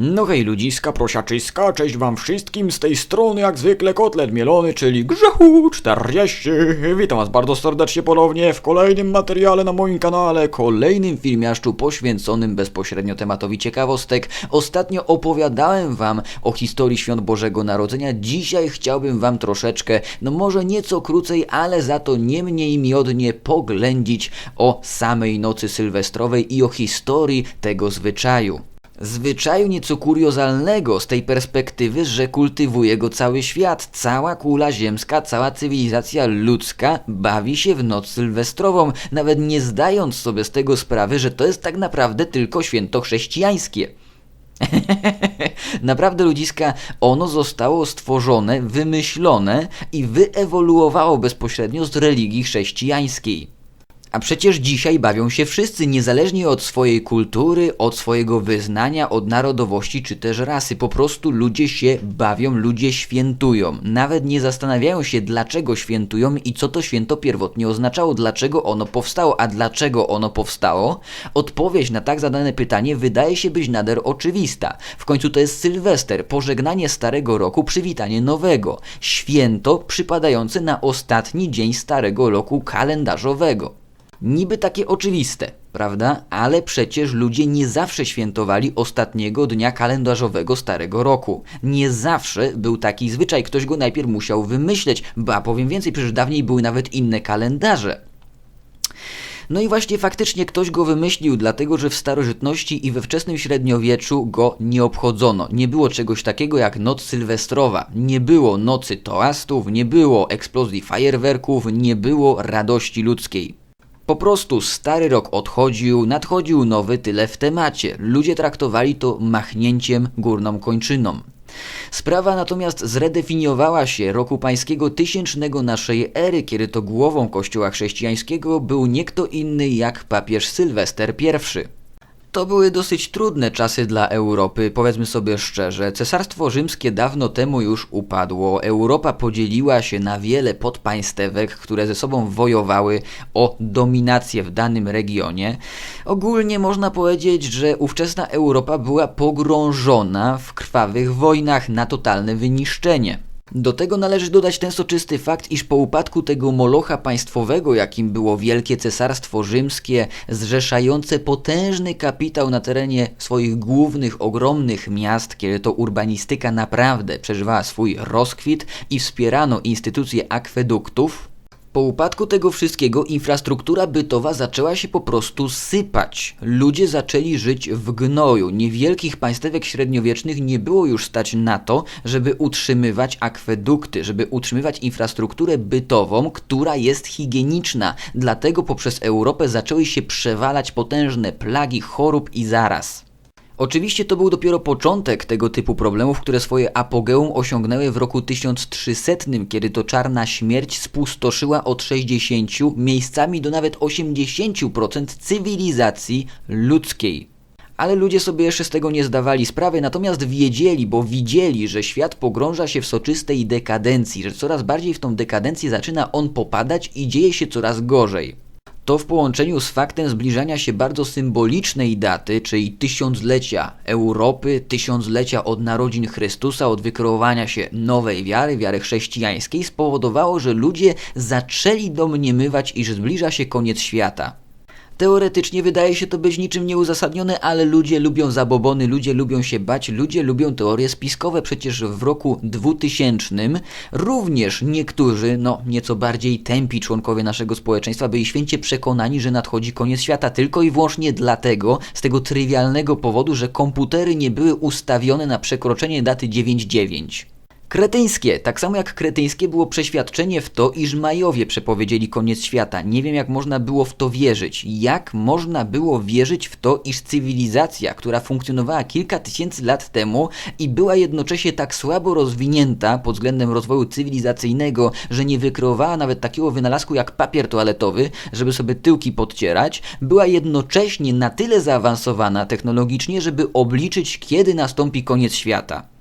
No hej ludziska, prosiaczyska, cześć wam wszystkim, z tej strony jak zwykle kotlet mielony, czyli Grzechu 40. Witam was bardzo serdecznie ponownie w kolejnym materiale na moim kanale, kolejnym filmiaszczu poświęconym bezpośrednio tematowi ciekawostek. Ostatnio opowiadałem wam o historii Świąt Bożego Narodzenia, dzisiaj chciałbym wam troszeczkę, no może nieco krócej, ale za to nie mniej miodnie poględzić o samej nocy sylwestrowej i o historii tego zwyczaju. Zwyczaju nieco kuriozalnego z tej perspektywy, że kultywuje go cały świat. Cała kula ziemska, cała cywilizacja ludzka bawi się w noc sylwestrową, nawet nie zdając sobie z tego sprawy, że to jest tak naprawdę tylko święto chrześcijańskie. Naprawdę ludziska, ono zostało stworzone, wymyślone i wyewoluowało bezpośrednio z religii chrześcijańskiej. A przecież dzisiaj bawią się wszyscy, niezależnie od swojej kultury, od swojego wyznania, od narodowości czy też rasy. Po prostu ludzie się bawią, ludzie świętują. Nawet nie zastanawiają się, dlaczego świętują i co to święto pierwotnie oznaczało, dlaczego ono powstało, a dlaczego ono powstało. Odpowiedź na tak zadane pytanie wydaje się być nader oczywista. W końcu to jest Sylwester, pożegnanie starego roku, przywitanie nowego. Święto przypadające na ostatni dzień starego roku kalendarzowego. Niby takie oczywiste, prawda? Ale przecież ludzie nie zawsze świętowali ostatniego dnia kalendarzowego Starego Roku. Nie zawsze był taki zwyczaj, ktoś go najpierw musiał wymyśleć, ba powiem więcej, przecież dawniej były nawet inne kalendarze. No i właśnie faktycznie ktoś go wymyślił, dlatego że w starożytności i we wczesnym średniowieczu go nie obchodzono. Nie było czegoś takiego jak noc sylwestrowa, nie było nocy toastów, nie było eksplozji fajerwerków, nie było radości ludzkiej. Po prostu stary rok odchodził, nadchodził nowy tyle w temacie. Ludzie traktowali to machnięciem górną kończyną. Sprawa natomiast zredefiniowała się roku pańskiego tysięcznego naszej ery, kiedy to głową kościoła chrześcijańskiego był nie kto inny jak papież Sylwester I. To były dosyć trudne czasy dla Europy, powiedzmy sobie szczerze. Cesarstwo rzymskie dawno temu już upadło. Europa podzieliła się na wiele podpaństewek, które ze sobą wojowały o dominację w danym regionie. Ogólnie można powiedzieć, że ówczesna Europa była pogrążona w krwawych wojnach na totalne wyniszczenie. Do tego należy dodać ten soczysty fakt, iż po upadku tego molocha państwowego, jakim było Wielkie Cesarstwo Rzymskie, zrzeszające potężny kapitał na terenie swoich głównych, ogromnych miast, kiedy to urbanistyka naprawdę przeżywała swój rozkwit i wspierano instytucje akweduktów, po upadku tego wszystkiego infrastruktura bytowa zaczęła się po prostu sypać. Ludzie zaczęli żyć w gnoju. Niewielkich państwek średniowiecznych nie było już stać na to, żeby utrzymywać akwedukty, żeby utrzymywać infrastrukturę bytową, która jest higieniczna. Dlatego poprzez Europę zaczęły się przewalać potężne plagi chorób i zaraz. Oczywiście to był dopiero początek tego typu problemów, które swoje apogeum osiągnęły w roku 1300, kiedy to czarna śmierć spustoszyła od 60 miejscami do nawet 80% cywilizacji ludzkiej. Ale ludzie sobie jeszcze z tego nie zdawali sprawy, natomiast wiedzieli, bo widzieli, że świat pogrąża się w soczystej dekadencji, że coraz bardziej w tą dekadencję zaczyna on popadać i dzieje się coraz gorzej. To w połączeniu z faktem zbliżania się bardzo symbolicznej daty, czyli tysiąclecia Europy, tysiąclecia od narodzin Chrystusa, od wykreowania się nowej wiary, wiary chrześcijańskiej, spowodowało, że ludzie zaczęli domniemywać, iż zbliża się koniec świata. Teoretycznie wydaje się to być niczym nieuzasadnione, ale ludzie lubią zabobony, ludzie lubią się bać, ludzie lubią teorie spiskowe. Przecież w roku 2000 również niektórzy, no nieco bardziej tępi członkowie naszego społeczeństwa byli święcie przekonani, że nadchodzi koniec świata tylko i wyłącznie dlatego, z tego trywialnego powodu, że komputery nie były ustawione na przekroczenie daty 99. Kretyńskie, tak samo jak kretyńskie było przeświadczenie w to, iż Majowie przepowiedzieli koniec świata. Nie wiem, jak można było w to wierzyć. Jak można było wierzyć w to, iż cywilizacja, która funkcjonowała kilka tysięcy lat temu i była jednocześnie tak słabo rozwinięta pod względem rozwoju cywilizacyjnego, że nie wykreowała nawet takiego wynalazku jak papier toaletowy, żeby sobie tyłki podcierać, była jednocześnie na tyle zaawansowana technologicznie, żeby obliczyć, kiedy nastąpi koniec świata.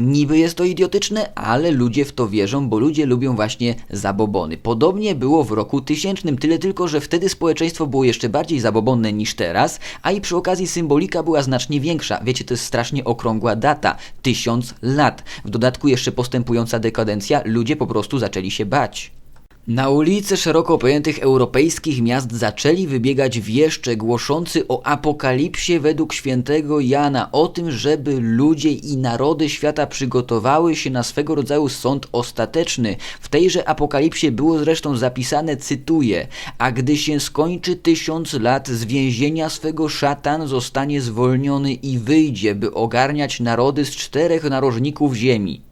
Niby jest to idiotyczne, ale ludzie w to wierzą, bo ludzie lubią właśnie zabobony. Podobnie było w roku tysięcznym, tyle tylko, że wtedy społeczeństwo było jeszcze bardziej zabobonne niż teraz, a i przy okazji symbolika była znacznie większa. Wiecie, to jest strasznie okrągła data. Tysiąc lat. W dodatku jeszcze postępująca dekadencja, ludzie po prostu zaczęli się bać. Na ulice szeroko pojętych europejskich miast zaczęli wybiegać wieszcze głoszący o apokalipsie według świętego Jana, o tym, żeby ludzie i narody świata przygotowały się na swego rodzaju sąd ostateczny. W tejże apokalipsie było zresztą zapisane, cytuję, a gdy się skończy tysiąc lat z więzienia swego szatan zostanie zwolniony i wyjdzie, by ogarniać narody z czterech narożników ziemi.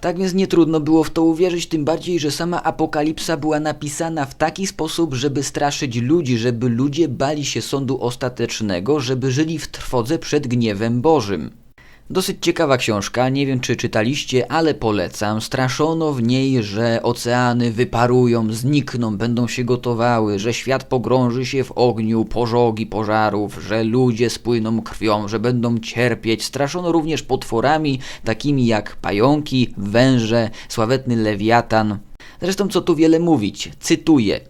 Tak więc nie trudno było w to uwierzyć, tym bardziej, że sama apokalipsa była napisana w taki sposób, żeby straszyć ludzi, żeby ludzie bali się sądu ostatecznego, żeby żyli w trwodze przed gniewem Bożym. Dosyć ciekawa książka, nie wiem czy czytaliście, ale polecam. Straszono w niej, że oceany wyparują, znikną, będą się gotowały, że świat pogrąży się w ogniu, pożogi pożarów, że ludzie spłyną krwią, że będą cierpieć. Straszono również potworami takimi jak pająki, węże, sławetny lewiatan. Zresztą co tu wiele mówić, cytuję.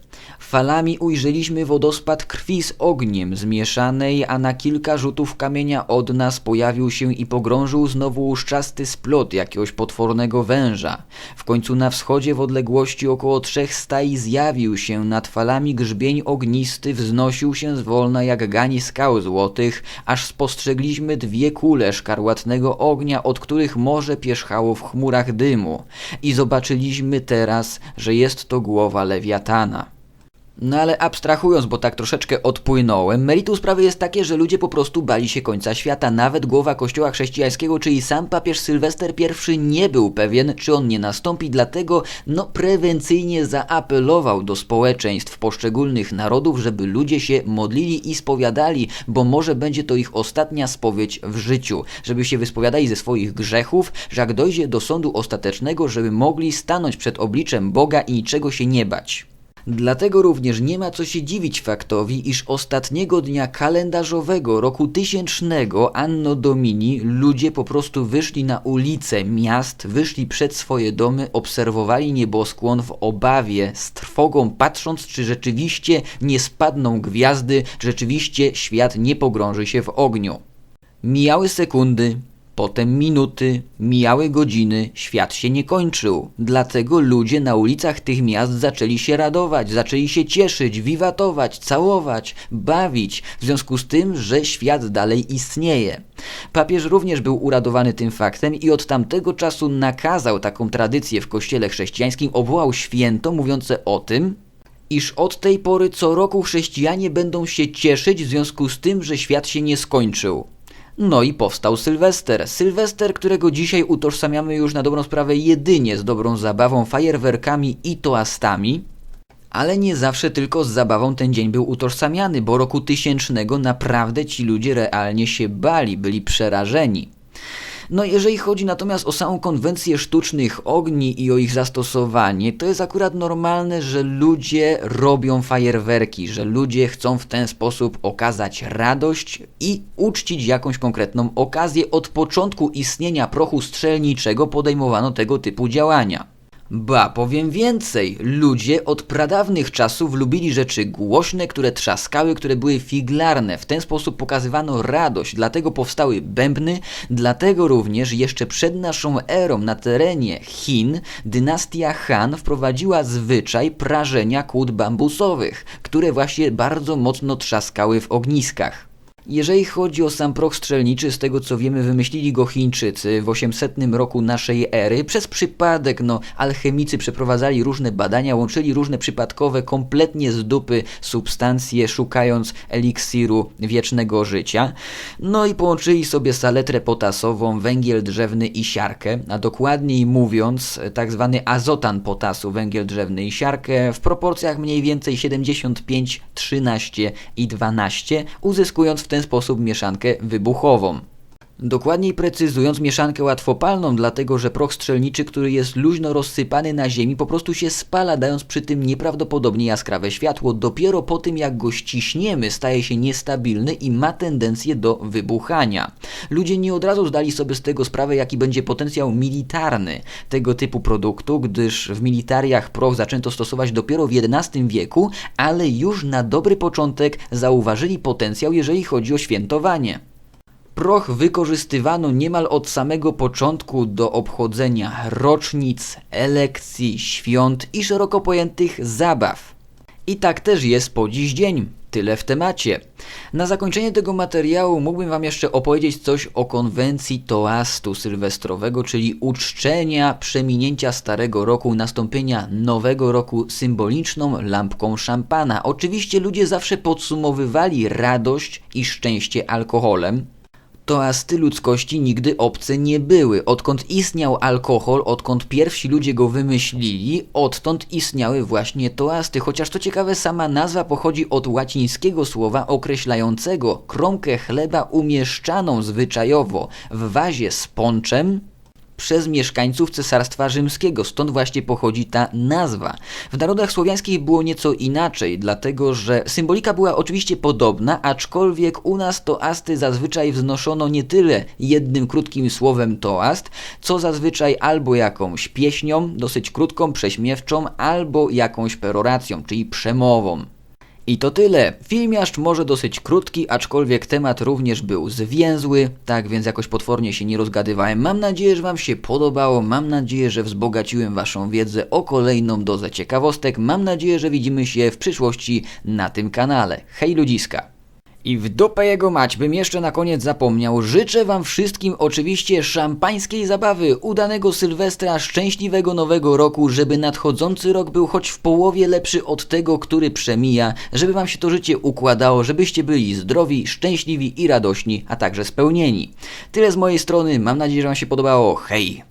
Falami ujrzeliśmy wodospad krwi z ogniem zmieszanej, a na kilka rzutów kamienia od nas pojawił się i pogrążył znowu łuszczasty splot jakiegoś potwornego węża. W końcu na wschodzie w odległości około trzech stai zjawił się nad falami grzbień ognisty, wznosił się zwolna jak gani skał złotych, aż spostrzegliśmy dwie kule szkarłatnego ognia, od których morze pierzchało w chmurach dymu. I zobaczyliśmy teraz, że jest to głowa lewiatana. No ale abstrahując, bo tak troszeczkę odpłynąłem, meritum sprawy jest takie, że ludzie po prostu bali się końca świata. Nawet głowa kościoła chrześcijańskiego, czyli sam papież Sylwester I nie był pewien, czy on nie nastąpi, dlatego no prewencyjnie zaapelował do społeczeństw poszczególnych narodów, żeby ludzie się modlili i spowiadali, bo może będzie to ich ostatnia spowiedź w życiu. Żeby się wyspowiadali ze swoich grzechów, że jak dojdzie do sądu ostatecznego, żeby mogli stanąć przed obliczem Boga i niczego się nie bać. Dlatego również nie ma co się dziwić faktowi, iż ostatniego dnia kalendarzowego roku tysięcznego Anno Domini ludzie po prostu wyszli na ulice miast, wyszli przed swoje domy, obserwowali nieboskłon w obawie, z trwogą patrząc, czy rzeczywiście nie spadną gwiazdy, czy rzeczywiście świat nie pogrąży się w ogniu. Mijały sekundy, Potem minuty, mijały godziny, świat się nie kończył. Dlatego ludzie na ulicach tych miast zaczęli się radować, zaczęli się cieszyć, wiwatować, całować, bawić, w związku z tym, że świat dalej istnieje. Papież również był uradowany tym faktem i od tamtego czasu nakazał taką tradycję w kościele chrześcijańskim, obwołał święto mówiące o tym, iż od tej pory co roku chrześcijanie będą się cieszyć w związku z tym, że świat się nie skończył. No i powstał Sylwester. Sylwester, którego dzisiaj utożsamiamy już na dobrą sprawę jedynie z dobrą zabawą, fajerwerkami i toastami. Ale nie zawsze tylko z zabawą ten dzień był utożsamiany, bo roku tysięcznego naprawdę ci ludzie realnie się bali, byli przerażeni. No jeżeli chodzi natomiast o samą konwencję sztucznych ogni i o ich zastosowanie, to jest akurat normalne, że ludzie robią fajerwerki, że ludzie chcą w ten sposób okazać radość i uczcić jakąś konkretną okazję. Od początku istnienia prochu strzelniczego podejmowano tego typu działania. Ba, powiem więcej. Ludzie od pradawnych czasów lubili rzeczy głośne, które trzaskały, które były figlarne. W ten sposób pokazywano radość, dlatego powstały bębny, dlatego również jeszcze przed naszą erą na terenie Chin dynastia Han wprowadziła zwyczaj prażenia kłód bambusowych, które właśnie bardzo mocno trzaskały w ogniskach. Jeżeli chodzi o sam proch strzelniczy, z tego co wiemy, wymyślili go Chińczycy w 800 roku naszej ery. Przez przypadek, no, alchemicy przeprowadzali różne badania, łączyli różne przypadkowe, kompletnie z dupy substancje, szukając eliksiru wiecznego życia. No i połączyli sobie saletrę potasową, węgiel drzewny i siarkę, a dokładniej mówiąc, tak zwany azotan potasu, węgiel drzewny i siarkę w proporcjach mniej więcej 75, 13 i 12, uzyskując w ten sposób mieszankę wybuchową. Dokładniej precyzując mieszankę łatwopalną, dlatego że proch strzelniczy, który jest luźno rozsypany na ziemi, po prostu się spala, dając przy tym nieprawdopodobnie jaskrawe światło. Dopiero po tym jak go ściśniemy, staje się niestabilny i ma tendencję do wybuchania. Ludzie nie od razu zdali sobie z tego sprawę, jaki będzie potencjał militarny tego typu produktu, gdyż w militariach proch zaczęto stosować dopiero w XI wieku, ale już na dobry początek zauważyli potencjał, jeżeli chodzi o świętowanie. Proch wykorzystywano niemal od samego początku do obchodzenia rocznic, elekcji, świąt i szeroko pojętych zabaw. I tak też jest po dziś dzień. Tyle w temacie. Na zakończenie tego materiału mógłbym Wam jeszcze opowiedzieć coś o konwencji toastu sylwestrowego, czyli uczczenia przeminięcia starego roku, nastąpienia nowego roku symboliczną lampką szampana. Oczywiście ludzie zawsze podsumowywali radość i szczęście alkoholem, toasty ludzkości nigdy obce nie były. Odkąd istniał alkohol, odkąd pierwsi ludzie go wymyślili, odtąd istniały właśnie toasty. Chociaż to ciekawe, sama nazwa pochodzi od łacińskiego słowa określającego kromkę chleba umieszczaną zwyczajowo w wazie z ponczem przez mieszkańców Cesarstwa Rzymskiego, stąd właśnie pochodzi ta nazwa. W narodach słowiańskich było nieco inaczej, dlatego że symbolika była oczywiście podobna, aczkolwiek u nas toasty zazwyczaj wznoszono nie tyle jednym krótkim słowem toast, co zazwyczaj albo jakąś pieśnią, dosyć krótką, prześmiewczą, albo jakąś peroracją, czyli przemową. I to tyle. Filmiaszcz może dosyć krótki, aczkolwiek temat również był zwięzły, tak więc jakoś potwornie się nie rozgadywałem. Mam nadzieję, że Wam się podobało, mam nadzieję, że wzbogaciłem Waszą wiedzę o kolejną dozę ciekawostek. Mam nadzieję, że widzimy się w przyszłości na tym kanale. Hej ludziska! I w dupę jego mać bym jeszcze na koniec zapomniał. Życzę wam wszystkim oczywiście szampańskiej zabawy, udanego Sylwestra, szczęśliwego nowego roku, żeby nadchodzący rok był choć w połowie lepszy od tego, który przemija, żeby wam się to życie układało, żebyście byli zdrowi, szczęśliwi i radośni, a także spełnieni. Tyle z mojej strony, mam nadzieję, że wam się podobało. Hej!